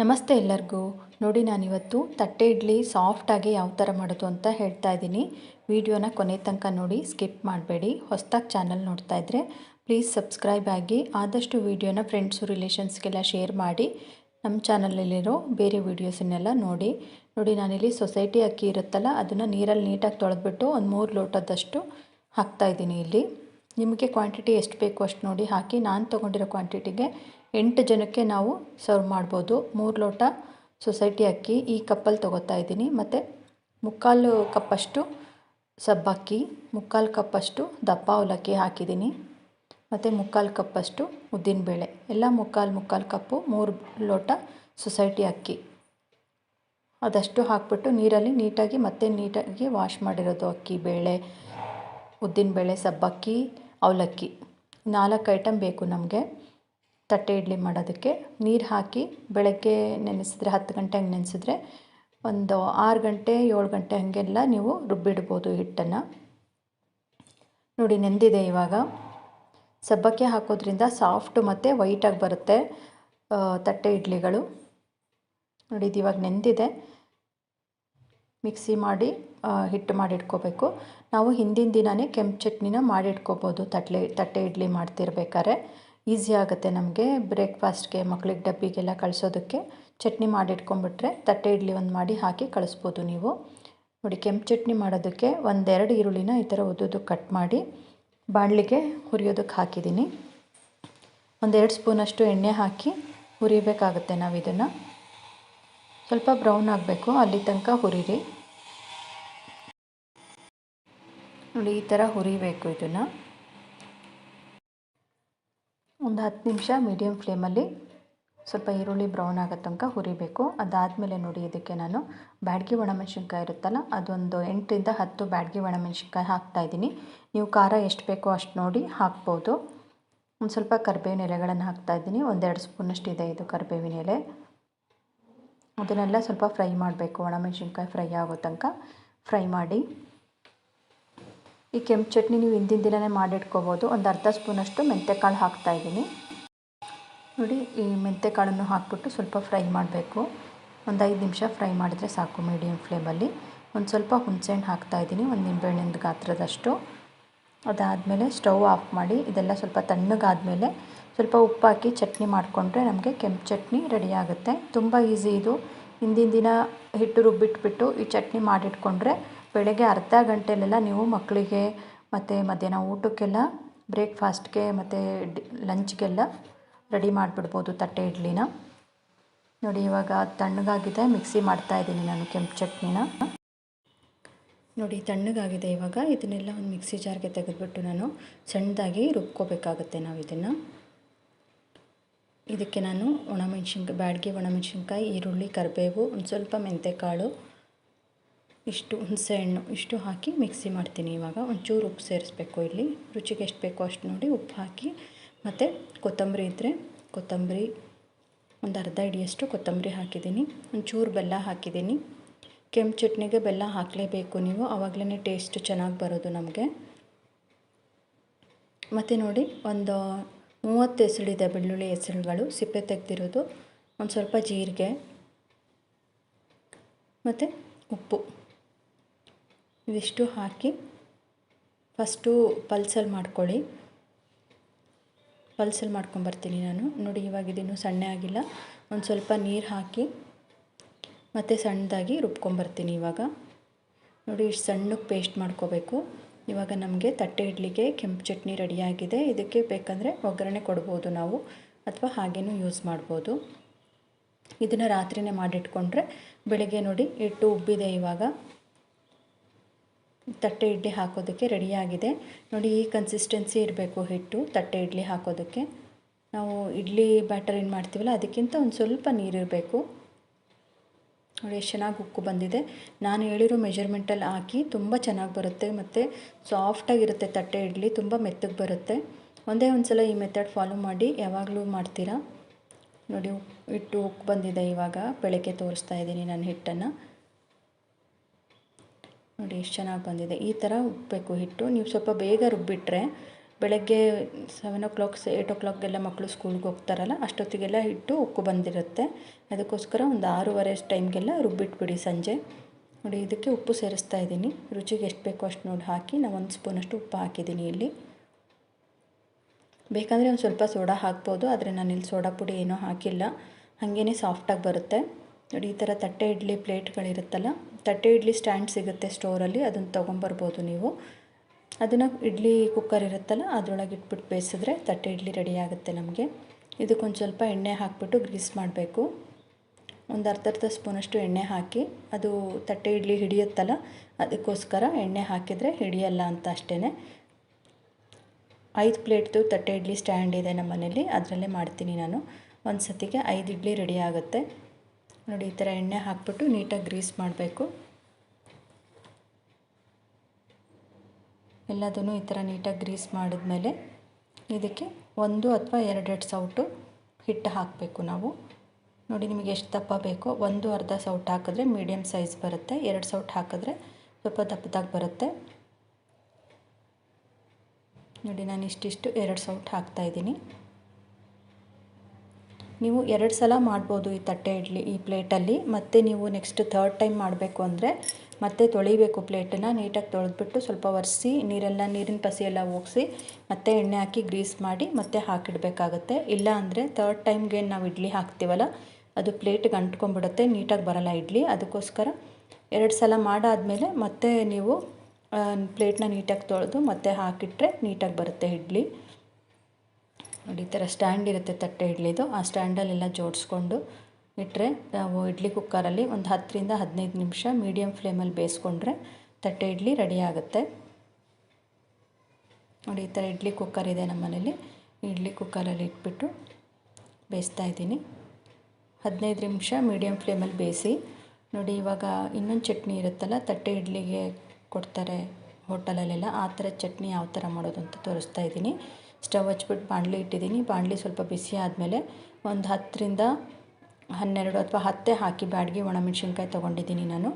ನಮಸ್ತೆ ಎಲ್ಲರಿಗೂ. ನೋಡಿ ನಾನಿವತ್ತು ತಟ್ಟೆ ಇಡ್ಲಿ ಸಾಫ್ಟಾಗಿ ಯಾವ ಥರ ಮಾಡೋದು ಅಂತ ಹೇಳ್ತಾ ಇದ್ದೀನಿ. ವಿಡಿಯೋನ ಕೊನೆ ತನಕ ನೋಡಿ, ಸ್ಕಿಪ್ ಮಾಡಬೇಡಿ. ಹೊಸ್ದಾಗಿ ಚಾನಲ್ ನೋಡ್ತಾ ಇದ್ದರೆ ಪ್ಲೀಸ್ ಸಬ್ಸ್ಕ್ರೈಬ್ ಆಗಿ, ಆದಷ್ಟು ವಿಡಿಯೋನ ಫ್ರೆಂಡ್ಸು ರಿಲೇಷನ್ಸ್ಗೆಲ್ಲ ಶೇರ್ ಮಾಡಿ ನಮ್ಮ ಚಾನಲಲ್ಲಿರೋ ಬೇರೆ ವೀಡಿಯೋಸನ್ನೆಲ್ಲ ನೋಡಿ. ನೋಡಿ ನಾನಿಲ್ಲಿ ಸೊಸೈಟಿ ಅಕ್ಕಿ ಇರುತ್ತಲ್ಲ, ಅದನ್ನು ನೀರಲ್ಲಿ ನೀಟಾಗಿ ತೊಳೆದ್ಬಿಟ್ಟು ಒಂದು ಮೂರು ಲೋಟದಷ್ಟು ಹಾಕ್ತಾಯಿದ್ದೀನಿ ಇಲ್ಲಿ. ನಿಮಗೆ ಕ್ವಾಂಟಿಟಿ ಎಷ್ಟು ಬೇಕು ಅಷ್ಟು ನೋಡಿ ಹಾಕಿ. ನಾನು ತೊಗೊಂಡಿರೋ ಕ್ವಾಂಟಿಟಿಗೆ ಎಂಟು ಜನಕ್ಕೆ ನಾವು ಸರ್ವ್ ಮಾಡ್ಬೋದು. ಮೂರು ಲೋಟ ಸೊಸೈಟಿ ಅಕ್ಕಿ ಈ ಕಪ್ಪಲ್ಲಿ ತೊಗೋತಾ ಇದ್ದೀನಿ. ಮತ್ತು ಮುಕ್ಕಾಲು ಕಪ್ಪಷ್ಟು ಸಬ್ಬಕ್ಕಿ, ಮುಕ್ಕಾಲು ಕಪ್ಪಷ್ಟು ದಪ್ಪ ಅವಲಕ್ಕಿ ಹಾಕಿದ್ದೀನಿ. ಮತ್ತು ಮುಕ್ಕಾಲು ಕಪ್ಪಷ್ಟು ಉದ್ದಿನಬೇಳೆ. ಎಲ್ಲ ಮುಕ್ಕಾಲು ಮುಕ್ಕಾಲು ಕಪ್ಪು, ಮೂರು ಲೋಟ ಸೊಸೈಟಿ ಅಕ್ಕಿ. ಅದಷ್ಟು ಹಾಕ್ಬಿಟ್ಟು ನೀರಲ್ಲಿ ನೀಟಾಗಿ ಮತ್ತೆ ನೀಟಾಗಿ ವಾಶ್ ಮಾಡಿರೋದು ಅಕ್ಕಿ, ಬೇಳೆ, ಉದ್ದಿನಬೇಳೆ, ಸಬ್ಬಕ್ಕಿ, ಅವಲಕ್ಕಿ. ನಾಲ್ಕು ಐಟಮ್ ಬೇಕು ನಮಗೆ. ತಟ್ಟೆ ಇಡ್ಲಿ ಮಾಡೋದಕ್ಕೆ ನೀರು ಹಾಕಿ ಬೆಳಗ್ಗೆ ನೆನೆಸಿದ್ರೆ ಹತ್ತು ಗಂಟೆ ಹಂಗೆ ನೆನೆಸಿದ್ರೆ ಒಂದು ಆರು ಗಂಟೆ, ಏಳು ಗಂಟೆ ಹಾಗೆಲ್ಲ ನೀವು ರುಬ್ಬಿಡ್ಬೋದು ಹಿಟ್ಟನ್ನು. ನೋಡಿ ನೆಂದಿದೆ ಇವಾಗ. ಸಬ್ಬಕ್ಕೆ ಹಾಕೋದ್ರಿಂದ ಸಾಫ್ಟು ಮತ್ತು ವೈಟಾಗಿ ಬರುತ್ತೆ ತಟ್ಟೆ ಇಡ್ಲಿಗಳು. ನೋಡಿ ಇದು ಇವಾಗ ನೆಂದಿದೆ. ಮಿಕ್ಸಿ ಮಾಡಿ ಹಿಟ್ಟು ಮಾಡಿಟ್ಕೋಬೇಕು. ನಾವು ಹಿಂದಿನ ದಿನವೇ ಕೆಂಪು ಚಟ್ನಿನ ಮಾಡಿಟ್ಕೋಬೋದು, ತಟ್ಲೆ, ತಟ್ಟೆ ಇಡ್ಲಿ ಮಾಡ್ತಿರ್ಬೇಕಾದ್ರೆ. ಈಸಿ ಆಗುತ್ತೆ ನಮಗೆ ಬ್ರೇಕ್ಫಾಸ್ಟ್ಗೆ ಮಕ್ಳಿಗೆ ಡಬ್ಬಿಗೆಲ್ಲ ಕಳಿಸೋದಕ್ಕೆ. ಚಟ್ನಿ ಮಾಡಿಟ್ಕೊಂಡ್ಬಿಟ್ರೆ ತಟ್ಟೆ ಇಡ್ಲಿ ಒಂದು ಮಾಡಿ ಹಾಕಿ ಕಳಿಸ್ಬೋದು ನೀವು. ನೋಡಿ ಕೆಂಪು ಚಟ್ನಿ ಮಾಡೋದಕ್ಕೆ ಒಂದೆರಡು ಈರುಳ್ಳಿನ ಈ ಥರ ಉದ್ದುದ್ದು ಕಟ್ ಮಾಡಿ ಬಾಣಲಿಗೆ ಹುರಿಯೋದಕ್ಕೆ ಹಾಕಿದ್ದೀನಿ. ಒಂದೆರಡು ಸ್ಪೂನಷ್ಟು ಎಣ್ಣೆ ಹಾಕಿ ಹುರಿಬೇಕಾಗುತ್ತೆ ನಾವು ಇದನ್ನು. ಸ್ವಲ್ಪ ಬ್ರೌನ್ ಆಗಬೇಕು, ಅಲ್ಲಿ ತನಕ ಹುರಿರಿ. ನೋಡಿ ಈ ಥರ ಹುರಿಬೇಕು ಇದನ್ನು. ಒಂದು ಹತ್ತು ನಿಮಿಷ ಮೀಡಿಯಮ್ ಫ್ಲೇಮಲ್ಲಿ ಸ್ವಲ್ಪ ಈರುಳ್ಳಿ ಬ್ರೌನ್ ಆಗೋ ತನಕ ಹುರಿಬೇಕು. ಅದಾದಮೇಲೆ ನೋಡಿ ಇದಕ್ಕೆ ನಾನು ಬ್ಯಾಡಗಿ ಒಣಮೆಣ್ಸಿನ್ಕಾಯಿ ಇರುತ್ತಲ್ಲ, ಅದೊಂದು ಎಂಟರಿಂದ ಹತ್ತು ಬ್ಯಾಡಗಿ ಒಣಮೆಣ್ಸಿನ್ಕಾಯಿ ಹಾಕ್ತಾಯಿದ್ದೀನಿ ನೀವು ಖಾರ ಎಷ್ಟು ಬೇಕೋ ಅಷ್ಟು ನೋಡಿ ಹಾಕ್ಬೋದು. ಒಂದು ಸ್ವಲ್ಪ ಕರಿಬೇವಿನ ಎಲೆಗಳನ್ನು ಹಾಕ್ತಾಯಿದ್ದೀನಿ ಒಂದೆರಡು ಸ್ಪೂನಷ್ಟು ಇದೆ ಇದು ಕರಿಬೇವಿನ ಎಲೆ. ಅದನ್ನೆಲ್ಲ ಸ್ವಲ್ಪ ಫ್ರೈ ಮಾಡಬೇಕು. ಒಣಮೆಣ್ಸಿನ್ಕಾಯಿ ಫ್ರೈ ಆಗೋ ತನಕ ಫ್ರೈ ಮಾಡಿ ಈ ಕೆಂಪು ಚಟ್ನಿ ನೀವು ಹಿಂದಿನ ದಿನವೇ ಮಾಡಿಟ್ಕೋಬೋದು. ಒಂದು ಅರ್ಧ ಸ್ಪೂನಷ್ಟು ಮೆಂತ್ಯಕಾಳು ಹಾಕ್ತಾಯಿದ್ದೀನಿ ನೋಡಿ, ಈ ಮೆಂತ್ಯಕಾಳನ್ನು ಹಾಕ್ಬಿಟ್ಟು ಸ್ವಲ್ಪ ಫ್ರೈ ಮಾಡಬೇಕು. ಒಂದು ಐದು ನಿಮಿಷ ಫ್ರೈ ಮಾಡಿದರೆ ಸಾಕು ಮೀಡಿಯಮ್ ಫ್ಲೇಮಲ್ಲಿ. ಒಂದು ಸ್ವಲ್ಪ ಹುಣಸೆಹಣ್ಣು ಹಾಕ್ತಾಯಿದ್ದೀನಿ ಒಂದು ನಿಂಬೆಹಣ್ಣಿನ ಗಾತ್ರದಷ್ಟು. ಅದಾದಮೇಲೆ ಸ್ಟವ್ ಆಫ್ ಮಾಡಿ, ಇದೆಲ್ಲ ಸ್ವಲ್ಪ ತಣ್ಣಗಾದಮೇಲೆ ಸ್ವಲ್ಪ ಉಪ್ಪು ಹಾಕಿ ಚಟ್ನಿ ಮಾಡಿಕೊಂಡ್ರೆ ನಮಗೆ ಕೆಂಪು ಚಟ್ನಿ ರೆಡಿ ಆಗುತ್ತೆ. ತುಂಬ ಈಸಿ ಇದು. ಹಿಂದಿನ ದಿನ ಹಿಟ್ಟು ರುಬ್ಬಿಟ್ಬಿಟ್ಟು ಈ ಚಟ್ನಿ ಮಾಡಿಟ್ಕೊಂಡ್ರೆ ಬೆಳಗ್ಗೆ ಅರ್ಧ ಗಂಟೆಲೆಲ್ಲ ನೀವು ಮಕ್ಕಳಿಗೆ ಮತ್ತು ಮಧ್ಯಾಹ್ನ ಊಟಕ್ಕೆಲ್ಲ ಬ್ರೇಕ್ಫಾಸ್ಟ್ಗೆ ಮತ್ತು ಲಂಚ್ಗೆಲ್ಲ ರೆಡಿ ಮಾಡಿಬಿಡ್ಬೋದು ತಟ್ಟೆ ಇಡ್ಲಿನ. ನೋಡಿ ಇವಾಗ ತಣ್ಣಗಾಗಿದೆ, ಮಿಕ್ಸಿ ಮಾಡ್ತಾ ಇದ್ದೀನಿ ನಾನು ಕೆಂಪು ಚಟ್ನಿನ. ನೋಡಿ ತಣ್ಣಗಾಗಿದೆ ಇವಾಗ, ಇದನ್ನೆಲ್ಲ ಒಂದು ಮಿಕ್ಸಿ ಜಾರ್ಗೆ ತೆಗೆದುಬಿಟ್ಟು ನಾನು ಸಣ್ಣದಾಗಿ ರುಬ್ಕೋಬೇಕಾಗುತ್ತೆ ನಾವು ಇದನ್ನು. ಇದಕ್ಕೆ ನಾನು ಒಣಮೆಣ್ಸಿನ್ಕಾಯಿ ಬ್ಯಾಡಿಗೆ ಒಣಮೆಣ್ಸಿನ್ಕಾಯಿ ಈರುಳ್ಳಿ, ಕರಿಬೇವು, ಒಂದು ಸ್ವಲ್ಪ ಮೆಂತ್ಯಕಾಳು ಇಷ್ಟು ಹುಣಸೆಹಣ್ಣು ಇಷ್ಟು ಹಾಕಿ ಮಿಕ್ಸಿ ಮಾಡ್ತೀನಿ. ಇವಾಗ ಒಂಚೂರು ಉಪ್ಪು ಸೇರಿಸ್ಬೇಕು ಇಲ್ಲಿ. ರುಚಿಗೆ ಎಷ್ಟು ಬೇಕೋ ಅಷ್ಟು ನೋಡಿ ಉಪ್ಪು ಹಾಕಿ. ಮತ್ತು ಕೊತ್ತಂಬರಿ ಇದ್ದರೆ ಕೊತ್ತಂಬರಿ ಒಂದು ಅರ್ಧ ಹಿಡಿಯಷ್ಟು ಕೊತ್ತಂಬರಿ ಹಾಕಿದ್ದೀನಿ. ಒಂಚೂರು ಬೆಲ್ಲ ಹಾಕಿದ್ದೀನಿ. ಕೆಂಪು ಚಟ್ನಿಗೆ ಬೆಲ್ಲ ಹಾಕಲೇಬೇಕು ನೀವು. ಆವಾಗಲೇ ಟೇಸ್ಟ್ ಚೆನ್ನಾಗಿ ಬರೋದು ನಮಗೆ. ಮತ್ತು ನೋಡಿ ಒಂದು ಮೂವತ್ತು ಹೆಸಳಿದೆ ಬೆಳ್ಳುಳ್ಳಿ ಹೆಸಳುಗಳು ಸಿಪ್ಪೆ ತೆಗೆದಿರೋದು. ಒಂದು ಸ್ವಲ್ಪ ಜೀರಿಗೆ. ಮತ್ತು ಉಪ್ಪು. ಇವಿಷ್ಟು ಹಾಕಿ ಫಸ್ಟು ಪಲ್ಸಲ್ಲಿ ಮಾಡ್ಕೊಳ್ಳಿ. ಪಲ್ಸಲ್ಲಿ ಮಾಡ್ಕೊಂಬರ್ತೀನಿ ನಾನು. ನೋಡಿ, ಇವಾಗ ಇದಿನ್ನೂ ಸಣ್ಣ ಆಗಿಲ್ಲ. ಒಂದು ಸ್ವಲ್ಪ ನೀರು ಹಾಕಿ ಮತ್ತು ಸಣ್ಣದಾಗಿ ರುಬ್ಕೊಂಬರ್ತೀನಿ ಇವಾಗ. ನೋಡಿ, ಇಷ್ಟು ಸಣ್ಣಕ್ಕೆ ಪೇಸ್ಟ್ ಮಾಡ್ಕೋಬೇಕು. ಇವಾಗ ನಮಗೆ ತಟ್ಟೆ ಇಡ್ಲಿಗೆ ಕೆಂಪು ಚಟ್ನಿ ರೆಡಿಯಾಗಿದೆ ಇದಕ್ಕೆ ಬೇಕಂದರೆ ಒಗ್ಗರಣೆ ಕೊಡ್ಬೋದು ನಾವು ಅಥವಾ ಹಾಗೇನೂ ಯೂಸ್ ಮಾಡ್ಬೋದು. ಇದನ್ನು ರಾತ್ರಿನೇ ಮಾಡಿಟ್ಕೊಂಡ್ರೆ ಬೆಳಗ್ಗೆ ನೋಡಿ ಹಿಟ್ಟು ಉಬ್ಬಿದೆ ಇವಾಗ. ತಟ್ಟೆ ಇಡ್ಲಿ ಹಾಕೋದಕ್ಕೆ ರೆಡಿಯಾಗಿದೆ ನೋಡಿ, ಈ ಕನ್ಸಿಸ್ಟೆನ್ಸಿ ಇರಬೇಕು ಹಿಟ್ಟು, ತಟ್ಟೆ ಇಡ್ಲಿ ಹಾಕೋದಕ್ಕೆ. ನಾವು ಇಡ್ಲಿ ಬ್ಯಾಟರ್ ಏನು ಮಾಡ್ತೀವಲ್ಲ, ಅದಕ್ಕಿಂತ ಒಂದು ಸ್ವಲ್ಪ ನೀರಿರಬೇಕು ನೋಡಿ, ಎಷ್ಟು ಚೆನ್ನಾಗಿ ಉಕ್ಕು ಬಂದಿದೆ. ನಾನು ಹೇಳಿರೋ ಮೆಜರ್ಮೆಂಟಲ್ಲಿ ಹಾಕಿ ತುಂಬ ಚೆನ್ನಾಗಿ ಬರುತ್ತೆ, ಮತ್ತು ಸಾಫ್ಟಾಗಿರುತ್ತೆ ತಟ್ಟೆ ಇಡ್ಲಿ, ತುಂಬ ಮೆತ್ತಗೆ ಬರುತ್ತೆ. ಒಂದೇ ಒಂದು ಸಲ ಈ ಮೆಥಡ್ ಫಾಲೋ ಮಾಡಿ, ಯಾವಾಗಲೂ ಮಾಡ್ತೀರಾ? ನೋಡಿ ಹಿಟ್ಟು ಉಕ್ಕು ಬಂದಿದೆ ಇವಾಗ. ಬೆಳಗ್ಗೆ ತೋರಿಸ್ತಾ ಇದ್ದೀನಿ ನಾನು ಹಿಟ್ಟನ್ನು. ನೋಡಿ ಎಷ್ಟು ಚೆನ್ನಾಗಿ ಬಂದಿದೆ. ಈ ಥರ ಉಪ್ಪಬೇಕು ಹಿಟ್ಟು. ನೀವು ಸ್ವಲ್ಪ ಬೇಗ ರುಬ್ಬಿಟ್ರೆ ಬೆಳಗ್ಗೆ ಸೆವೆನ್ ಓ ಕ್ಲಾಕ್ಸ್ ಏಯ್ಟ್ ಓ ಕ್ಲಾಕ್ಗೆಲ್ಲ ಮಕ್ಕಳು ಸ್ಕೂಲ್ಗೆ ಹೋಗ್ತಾರಲ್ಲ, ಅಷ್ಟೊತ್ತಿಗೆಲ್ಲ ಹಿಟ್ಟು ಉಕ್ಕು ಬಂದಿರುತ್ತೆ. ಅದಕ್ಕೋಸ್ಕರ ಒಂದು ಆರೂವರೆ ಟೈಮ್ಗೆಲ್ಲ ರುಬ್ಬಿಟ್ಬಿಡಿ ಸಂಜೆ. ನೋಡಿ, ಇದಕ್ಕೆ ಉಪ್ಪು ಸೇರಿಸ್ತಾ ಇದ್ದೀನಿ. ರುಚಿಗೆ ಎಷ್ಟು ಬೇಕೋ ಅಷ್ಟು ನೋಡಿ ಹಾಕಿ. ನಾನು ಒಂದು ಸ್ಪೂನಷ್ಟು ಉಪ್ಪು ಹಾಕಿದ್ದೀನಿ ಇಲ್ಲಿ. ಬೇಕಂದರೆ ಒಂದು ಸ್ವಲ್ಪ ಸೋಡಾ ಹಾಕ್ಬೋದು, ಆದರೆ ನಾನು ಇಲ್ಲಿ ಸೋಡಾ ಪುಡಿ ಏನೂ ಹಾಕಿಲ್ಲ. ಹಾಗೇ ಸಾಫ್ಟಾಗಿ ಬರುತ್ತೆ. ನೋಡಿ, ಈ ಥರ ತಟ್ಟೆ ಇಡ್ಲಿ ಪ್ಲೇಟ್ಗಳಿರುತ್ತಲ್ಲ, ತಟ್ಟೆ ಇಡ್ಲಿ ಸ್ಟ್ಯಾಂಡ್ ಸಿಗುತ್ತೆ ಸ್ಟೋರಲ್ಲಿ, ಅದನ್ನು ತೊಗೊಂಬರ್ಬೋದು ನೀವು. ಅದನ್ನು ಇಡ್ಲಿ ಕುಕ್ಕರ್ ಇರುತ್ತಲ್ಲ, ಅದರೊಳಗೆ ಇಟ್ಬಿಟ್ಟು ಬೇಯಿಸಿದ್ರೆ ತಟ್ಟೆ ಇಡ್ಲಿ ರೆಡಿ ಆಗುತ್ತೆ ನಮಗೆ. ಇದಕ್ಕೊಂದು ಸ್ವಲ್ಪ ಎಣ್ಣೆ ಹಾಕಿಬಿಟ್ಟು ಗ್ರೀಸ್ ಮಾಡಬೇಕು. ಒಂದು ಅರ್ಧ ಅರ್ಧ ಸ್ಪೂನಷ್ಟು ಎಣ್ಣೆ ಹಾಕಿ, ಅದು ತಟ್ಟೆ ಇಡ್ಲಿ ಹಿಡಿಯುತ್ತಲ್ಲ, ಅದಕ್ಕೋಸ್ಕರ ಎಣ್ಣೆ ಹಾಕಿದರೆ ಹಿಡಿಯಲ್ಲ ಅಂತ ಅಷ್ಟೇ ಐದು ಪ್ಲೇಟ್ದು ತಟ್ಟೆ ಇಡ್ಲಿ ಸ್ಟ್ಯಾಂಡ್ ಇದೆ ನಮ್ಮ ಮನೇಲಿ ಅದರಲ್ಲೇ ಮಾಡ್ತೀನಿ ನಾನು. ಒಂದು ಸತಿಗೆ ಐದು ಇಡ್ಲಿ ರೆಡಿ ಆಗುತ್ತೆ. ನೋಡಿ, ಈ ಥರ ಎಣ್ಣೆ ಹಾಕ್ಬಿಟ್ಟು ನೀಟಾಗಿ ಗ್ರೀಸ್ ಮಾಡಬೇಕು. ಎಲ್ಲದನ್ನು ಈ ಥರ ನೀಟಾಗಿ ಗ್ರೀಸ್ ಮಾಡಿದ್ಮೇಲೆ ಇದಕ್ಕೆ ಒಂದು ಅಥವಾ ಎರಡೆರಡು ಸೌಟು ಹಿಟ್ಟು ಹಾಕಬೇಕು ನಾವು. ನೋಡಿ, ನಿಮಗೆ ಎಷ್ಟು ದಪ್ಪ ಬೇಕೋ ಒಂದು ಅರ್ಧ ಸೌಟ್ ಹಾಕಿದ್ರೆ ಮೀಡಿಯಮ್ ಸೈಜ್ ಬರುತ್ತೆ. ಎರಡು ಸೌಟ್ ಹಾಕಿದ್ರೆ ಸ್ವಲ್ಪ ದಪ್ಪದಾಗಿ ಬರುತ್ತೆ. ನೋಡಿ ನಾನು ಇಷ್ಟಿಷ್ಟು ಎರಡು ಸೌಟ್ ಹಾಕ್ತಾಯಿದ್ದೀನಿ ನೀವು ಎರಡು ಸಲ ಮಾಡ್ಬೋದು ಈ ತಟ್ಟೆ ಇಡ್ಲಿ, ಈ ಪ್ಲೇಟಲ್ಲಿ. ಮತ್ತು ನೀವು ನೆಕ್ಸ್ಟ್ ಥರ್ಡ್ ಟೈಮ್ ಮಾಡಬೇಕು ಅಂದರೆ ಮತ್ತೆ ತೊಳಿಬೇಕು ಪ್ಲೇಟನ್ನು, ನೀಟಾಗಿ ತೊಳೆದ್ಬಿಟ್ಟು ಸ್ವಲ್ಪ ಒರೆಸಿ, ನೀರೆಲ್ಲ, ನೀರಿನ ಪಸಿ ಹೋಗಿಸಿ, ಮತ್ತೆ ಎಣ್ಣೆ ಹಾಕಿ ಗ್ರೀಸ್ ಮಾಡಿ ಮತ್ತೆ ಹಾಕಿಡಬೇಕಾಗತ್ತೆ. ಇಲ್ಲ ಅಂದರೆ ಥರ್ಡ್ ಟೈಮ್ಗೆ ನಾವು ಇಡ್ಲಿ ಹಾಕ್ತೀವಲ್ಲ, ಅದು ಪ್ಲೇಟಿಗೆ ಅಂಟ್ಕೊಂಡ್ಬಿಡುತ್ತೆ ನೀಟಾಗಿ ಬರೋಲ್ಲ ಇಡ್ಲಿ. ಅದಕ್ಕೋಸ್ಕರ ಎರಡು ಸಲ ಮಾಡಾದಮೇಲೆ ಮತ್ತೆ ನೀವು ಪ್ಲೇಟ್ನ ನೀಟಾಗಿ ತೊಳೆದು ಮತ್ತೆ ಹಾಕಿಟ್ರೆ ನೀಟಾಗಿ ಬರುತ್ತೆ ಇಡ್ಲಿ. ನೋಡಿ, ಈ ಥರ ಸ್ಟ್ಯಾಂಡ್ ಇರುತ್ತೆ ತಟ್ಟೆ ಇಡ್ಲಿದು. ಆ ಸ್ಟ್ಯಾಂಡಲ್ಲೆಲ್ಲ ಜೋಡಿಸ್ಕೊಂಡು ಇಟ್ಟರೆ ನಾವು ಇಡ್ಲಿ ಕುಕ್ಕರಲ್ಲಿ ಒಂದು ಹತ್ತರಿಂದ ಹದಿನೈದು ನಿಮಿಷ ಮೀಡಿಯಮ್ ಫ್ಲೇಮಲ್ಲಿ ಬೇಯಿಸ್ಕೊಂಡ್ರೆ ತಟ್ಟೆ ಇಡ್ಲಿ ರೆಡಿ ಆಗುತ್ತೆ. ನೋಡಿ, ಈ ಥರ ಇಡ್ಲಿ ಕುಕ್ಕರ್ ಇದೆ ನಮ್ಮ ಮನೇಲಿ. ಇಡ್ಲಿ ಕುಕ್ಕರಲ್ಲಿ ಇಟ್ಬಿಟ್ಟು ಬೇಯಿಸ್ತಾ ಇದ್ದೀನಿ. ಹದಿನೈದು ನಿಮಿಷ ಮೀಡಿಯಮ್ ಫ್ಲೇಮಲ್ಲಿ ಬೇಯಿಸಿ, ನೋಡಿ, ಇವಾಗ ಇನ್ನೊಂದು ಚಟ್ನಿ ಇರುತ್ತಲ್ಲ, ತಟ್ಟೆ ಇಡ್ಲಿಗೆ ಕೊಡ್ತಾರೆ ಹೋಟೆಲಲ್ಲೆಲ್ಲ. ಆ ಥರ ಚಟ್ನಿ ಯಾವ ಥರ ಮಾಡೋದು ಅಂತ ತೋರಿಸ್ತಾ ಇದ್ದೀನಿ. ಸ್ಟವ್ ಹಚ್ಬಿಟ್ಟು ಬಾಣಲಿ ಇಟ್ಟಿದ್ದೀನಿ. ಬಾಣಲಿ ಸ್ವಲ್ಪ ಬಿಸಿ ಆದಮೇಲೆ ಒಂದು ಹತ್ತರಿಂದ ಹನ್ನೆರಡು ಅಥವಾ ಹತ್ತೇ ಹಾಕಿ ಬ್ಯಾಡಗಿ ಒಣಮೆಣ್ಸಿನ್ಕಾಯಿ ತೊಗೊಂಡಿದ್ದೀನಿ ನಾನು.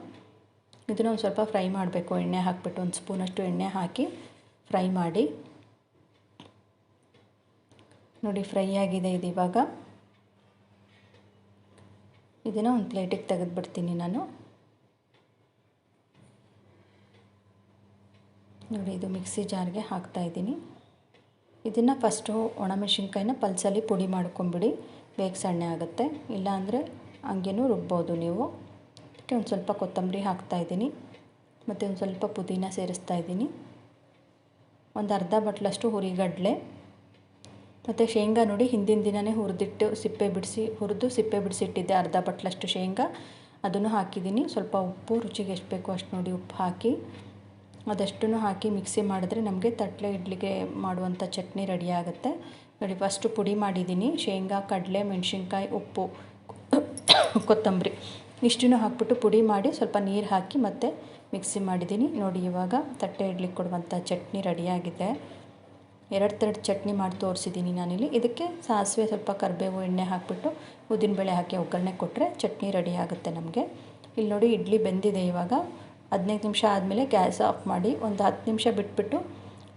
ಇದನ್ನು ಒಂದು ಸ್ವಲ್ಪ ಫ್ರೈ ಮಾಡಬೇಕು. ಎಣ್ಣೆ ಹಾಕಿಬಿಟ್ಟು ಒಂದು ಸ್ಪೂನಷ್ಟು ಎಣ್ಣೆ ಹಾಕಿ ಫ್ರೈ ಮಾಡಿ. ನೋಡಿ ಫ್ರೈ ಆಗಿದೆ ಇದು ಇವಾಗ. ಇದನ್ನು ಒಂದು ಪ್ಲೇಟಿಗೆ ತೆಗೆದುಬಿಡ್ತೀನಿ ನಾನು. ನೋಡಿ ಇದು ಮಿಕ್ಸಿ ಜಾರ್ಗೆ ಹಾಕ್ತಾಯಿದ್ದೀನಿ ಇದನ್ನು ಫಸ್ಟು ಒಣಮೆಣಸಿನ್ಕಾಯಿನ ಪಲ್ಸಲ್ಲಿ ಪುಡಿ ಮಾಡ್ಕೊಂಬಿಡಿ. ಬೇಗ ಸಣ್ಣ ಆಗುತ್ತೆ. ಇಲ್ಲಾಂದರೆ ಹಂಗೇನೂ ರುಬ್ಬೋದು ನೀವು. ಒಂದು ಸ್ವಲ್ಪ ಕೊತ್ತಂಬರಿ ಹಾಕ್ತಾಯಿದ್ದೀನಿ ಮತ್ತು ಒಂದು ಸ್ವಲ್ಪ ಪುದೀನ ಸೇರಿಸ್ತಾ ಇದ್ದೀನಿ. ಒಂದು ಅರ್ಧ ಬಟ್ಲಷ್ಟು ಹುರಿಗಡಲೆ. ಮತ್ತು ಶೇಂಗಾ ನೋಡಿ ಹಿಂದಿನ ದಿನವೇ ಹುರಿದಿಟ್ಟು ಸಿಪ್ಪೆ ಬಿಡಿಸಿ, ಹುರಿದು ಸಿಪ್ಪೆ ಬಿಡಿಸಿಟ್ಟಿದ್ದೆ ಅರ್ಧ ಬಟ್ಲಷ್ಟು ಶೇಂಗಾ. ಅದನ್ನು ಹಾಕಿದ್ದೀನಿ. ಸ್ವಲ್ಪ ಉಪ್ಪು, ರುಚಿಗೆ ಎಷ್ಟು ಬೇಕೋ ಅಷ್ಟು ನೋಡಿ ಉಪ್ಪು ಹಾಕಿ. ಅದಷ್ಟನ್ನು ಹಾಕಿ ಮಿಕ್ಸಿ ಮಾಡಿದ್ರೆ ನಮಗೆ ತಟ್ಟಲೆ ಇಡ್ಲಿಗೆ ಮಾಡುವಂಥ ಚಟ್ನಿ ರೆಡಿ ಆಗುತ್ತೆ. ನೋಡಿ ಫಸ್ಟು ಪುಡಿ ಮಾಡಿದ್ದೀನಿ. ಶೇಂಗಾ, ಕಡಲೆ, ಮೆಣಸಿನ್ಕಾಯಿ, ಉಪ್ಪು, ಕೊತ್ತಂಬರಿ ಇಷ್ಟನ್ನು ಹಾಕ್ಬಿಟ್ಟು ಪುಡಿ ಮಾಡಿ ಸ್ವಲ್ಪ ನೀರು ಹಾಕಿ ಮತ್ತೆ ಮಿಕ್ಸಿ ಮಾಡಿದ್ದೀನಿ. ನೋಡಿ, ಇವಾಗ ತಟ್ಟೆ ಇಡ್ಲಿಕ್ಕೆ ಕೊಡುವಂಥ ಚಟ್ನಿ ರೆಡಿಯಾಗಿದೆ ಎರಡು ಥರದ ಚಟ್ನಿ ಮಾಡಿ ತೋರಿಸಿದ್ದೀನಿ ನಾನಿಲ್ಲಿ. ಇದಕ್ಕೆ ಸಾಸಿವೆ ಸ್ವಲ್ಪ ಕರಿಬೇವು ಎಣ್ಣೆ ಹಾಕಿಬಿಟ್ಟು ಉದ್ದಿನಬೇಳೆ ಹಾಕಿ ಒಗ್ಗರಣೆ ಕೊಟ್ಟರೆ ಚಟ್ನಿ ರೆಡಿ ಆಗುತ್ತೆ ನಮಗೆ. ಇಲ್ಲಿ ನೋಡಿ, ಇಡ್ಲಿ ಬೆಂದಿದೆ ಇವಾಗ. ಹದಿನೈದು ನಿಮಿಷ ಆದಮೇಲೆ ಗ್ಯಾಸ್ ಆಫ್ ಮಾಡಿ ಒಂದು ಹತ್ತು ನಿಮಿಷ ಬಿಟ್ಬಿಟ್ಟು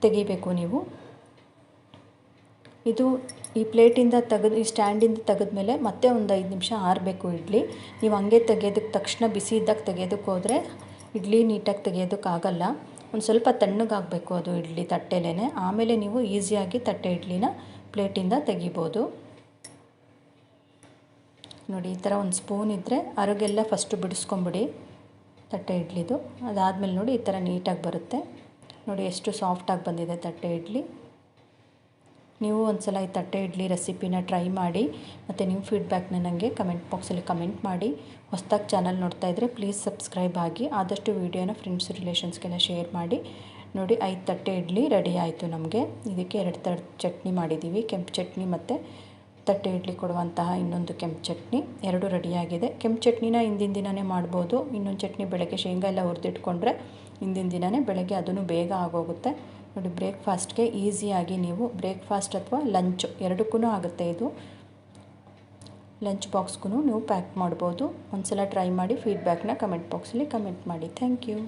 ತೆಗಿಬೇಕು ನೀವು. ಇದು ಈ ಪ್ಲೇಟಿಂದ ತೆಗೆದು, ಈ ಸ್ಟ್ಯಾಂಡಿಂದ ತೆಗೆದ್ಮೇಲೆ ಮತ್ತೆ ಒಂದು ಐದು ನಿಮಿಷ ಆರಬೇಕು ಇಡ್ಲಿ. ನೀವು ಹಂಗೆ ತೆಗೆಯೋದಕ್ಕೆ ತಕ್ಷಣ ಬಿಸಿ ಇದ್ದಾಗ ತೆಗೆಯೋದಕ್ಕೆ ಹೋದರೆ ಇಡ್ಲಿ ನೀಟಾಗಿ ತೆಗೆಯೋದಕ್ಕಾಗಲ್ಲ ಒಂದು ಸ್ವಲ್ಪ ತಣ್ಣಗಾಗಬೇಕು ಅದು ಇಡ್ಲಿ ತಟ್ಟೆಲೇ ಆಮೇಲೆ ನೀವು ಈಸಿಯಾಗಿ ತಟ್ಟೆ ಇಡ್ಲಿನ ಪ್ಲೇಟಿಂದ ತೆಗಿಬೋದು. ನೋಡಿ, ಈ ಥರ ಒಂದು ಸ್ಪೂನ್ ಇದ್ದರೆ ಅರಗೆಲ್ಲ ಫಸ್ಟು ಬಿಡಿಸ್ಕೊಂಬಿಡಿ. ತಟ್ಟೆ ಇಡ್ಲಿದು. ಅದಾದಮೇಲೆ ನೋಡಿ ಈ ಥರ ನೀಟಾಗಿ ಬರುತ್ತೆ. ನೋಡಿ ಎಷ್ಟು ಸಾಫ್ಟಾಗಿ ಬಂದಿದೆ ತಟ್ಟೆ ಇಡ್ಲಿ. ನೀವು ಒಂದು ಸಲ ಈ ತಟ್ಟೆ ಇಡ್ಲಿ ರೆಸಿಪಿನ ಟ್ರೈ ಮಾಡಿ, ಮತ್ತು ನಿಮ್ಮ ಫೀಡ್ಬ್ಯಾಕ್ನ ನನಗೆ ಕಮೆಂಟ್ ಬಾಕ್ಸಲ್ಲಿ ಕಮೆಂಟ್ ಮಾಡಿ. ಹೊಸ್ದಾಗಿ ಚಾನಲ್ ನೋಡ್ತಾ ಇದ್ದರೆ ಪ್ಲೀಸ್ ಸಬ್ಸ್ಕ್ರೈಬ್ ಆಗಿ, ಆದಷ್ಟು ವೀಡಿಯೋನ ಫ್ರೆಂಡ್ಸ್, ರಿಲೇಷನ್ಸ್ಗೆಲ್ಲ ಶೇರ್ ಮಾಡಿ. ನೋಡಿ, ಐದು ತಟ್ಟೆ ಇಡ್ಲಿ ರೆಡಿ ಆಯಿತು ನಮಗೆ. ಇದಕ್ಕೆ ಎರಡು ಥರದ ಚಟ್ನಿ ಮಾಡಿದ್ದೀವಿ, ಕೆಂಪು ಚಟ್ನಿ ಮತ್ತು ತಟ್ಟೆ ಇಡ್ಲಿ ಕೊಡುವಂತಹ ಇನ್ನೊಂದು ಕೆಂಪು ಚಟ್ನಿ, ಎರಡು ರೆಡಿಯಾಗಿದೆ. ಕೆಂಪು ಚಟ್ನಿನ ಹಿಂದಿನ ದಿನವೇ ಮಾಡ್ಬೋದು. ಇನ್ನೊಂದು ಚಟ್ನಿ ಬೆಳಗ್ಗೆ ಶೇಂಗಾ ಎಲ್ಲ ಹುರಿದಿಟ್ಕೊಂಡ್ರೆ ಹಿಂದಿನ ದಿನವೇ ಬೆಳಗ್ಗೆ ಅದನ್ನು ಬೇಗ ಆಗೋಗುತ್ತೆ. ನೋಡಿ, ಬ್ರೇಕ್ಫಾಸ್ಟ್ಗೆ ಈಸಿಯಾಗಿ ನೀವು ಬ್ರೇಕ್ಫಾಸ್ಟ್ ಅಥವಾ ಲಂಚ್ ಎರಡಕ್ಕೂ ಆಗುತ್ತೆ ಇದು. ಲಂಚ್ ಬಾಕ್ಸ್ಗೂ ನೀವು ಪ್ಯಾಕ್ ಮಾಡ್ಬೋದು. ಒಂದು ಸಲ ಟ್ರೈ ಮಾಡಿ, ಫೀಡ್ಬ್ಯಾಕ್ನ ಕಮೆಂಟ್ ಬಾಕ್ಸಲ್ಲಿ ಕಮೆಂಟ್ ಮಾಡಿ. Thank you.